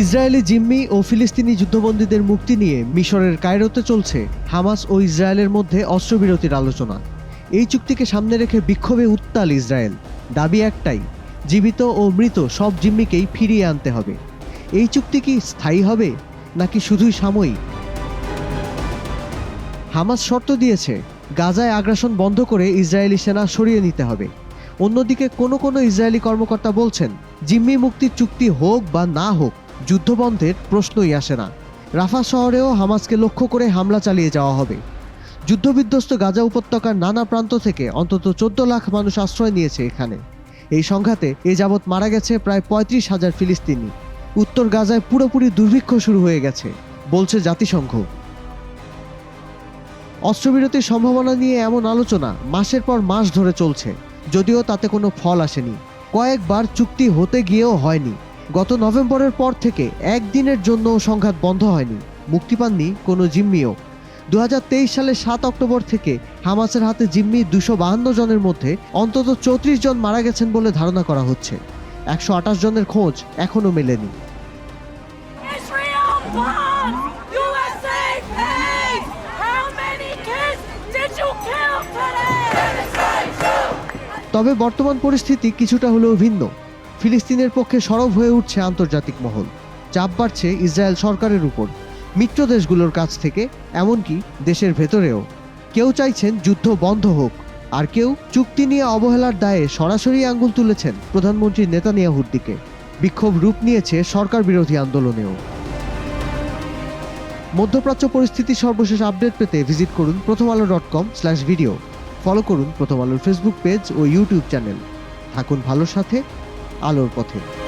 Israeli জিম্মি ও ফিলিস্তিনি যুদ্ধবন্দীদের মুক্তি নিয়ে মিশরের কায়রোতে চলছে হামাস ও ইসরায়েলের মধ্যে অস্ত্রবিরতির আলোচনা। এই চুক্তিকে সামনে রেখে বিক্ষোভে উত্তাল ইসরায়েল। দাবি একটাই, জীবিত ও মৃত সব জিম্মিকেই ফিরিয়ে আনতে হবে। এই চুক্তি কি স্থায়ী হবে, নাকি শুধুই সাময়িক? হামাস শর্ত দিয়েছে, গাজায় আগ্রাসন বন্ধ করে ইসরায়েলি সেনা সরিয়ে নিতে হবে। অন্যদিকে কোনো কোনো ইসরায়েলি কর্মকর্তা বলছেন, জিম্মি মুক্তির চুক্তি হোক বা না হোক যুদ্ধবন্ধের প্রশ্নই আসে না। রাফা শহরেও হামাসকে লক্ষ্য করে হামলা চালিয়ে যাওয়া হবে। যুদ্ধবিধ্বস্ত গাজা উপত্যকার নানা প্রান্ত থেকে অন্তত চোদ্দ লাখ মানুষ আশ্রয় নিয়েছে এখানে। এই সংঘাতে এ যাবৎ মারা গেছে প্রায় পঁয়ত্রিশ হাজার ফিলিস্তিনি। উত্তর গাজায় পুরোপুরি দুর্ভিক্ষ শুরু হয়ে গেছে, বলছে জাতিসংঘ। অস্ত্রবিরতির সম্ভাবনা নিয়ে এমন আলোচনা মাসের পর মাস ধরে চলছে, যদিও তাতে কোনো ফল আসেনি। কয়েকবার চুক্তি হতে গিয়েও হয়নি। গত নভেম্বরের পর থেকে একদিনের জন্য সংঘাত বন্ধ হয়নি। মুক্তি পাননি কোনো জিম্মিও। দু সালের সাত অক্টোবর থেকে হামাসের হাতে জিম্মি দুশো বাহান্ন জনের মধ্যে অন্তত চৌত্রিশ জন মারা গেছেন বলে ধারণা করা হচ্ছে। একশো আঠাশ জনের খোঁজ এখনও মেলেনি? তবে বর্তমান পরিস্থিতি কিছুটা হলেও ভিন্ন। ফিলিস্তিনের পক্ষে সরব হয়ে উঠছে আন্তর্জাতিক মহল। চাপ বাড়ছে ইসরায়েল সরকারের উপর। মিত্র দেশগুলোর কাছ থেকে, এমনকি দেশের ভেতরেও। কেউ চাইছেন যুদ্ধ বন্ধ হোক, আর কেউ চুক্তি নিয়ে অবহেলার দায়ে সরাসরি আঙ্গুল তুলেছেন প্রধানমন্ত্রী নেতানিয়াহুর দিকে। বিক্ষোভ রূপ নিয়েছে সরকার বিরোধী আন্দোলনেও। মধ্যপ্রাচ্য পরিস্থিতির সর্বশেষ আপডেট পেতে ভিজিট করুন Prothom Alo dot com slash video. Follow করুন প্রথম আলোর ফেসবুক পেজ ও ইউটিউব চ্যানেল। থাকুন ভালোর সাথে আলোর পথে।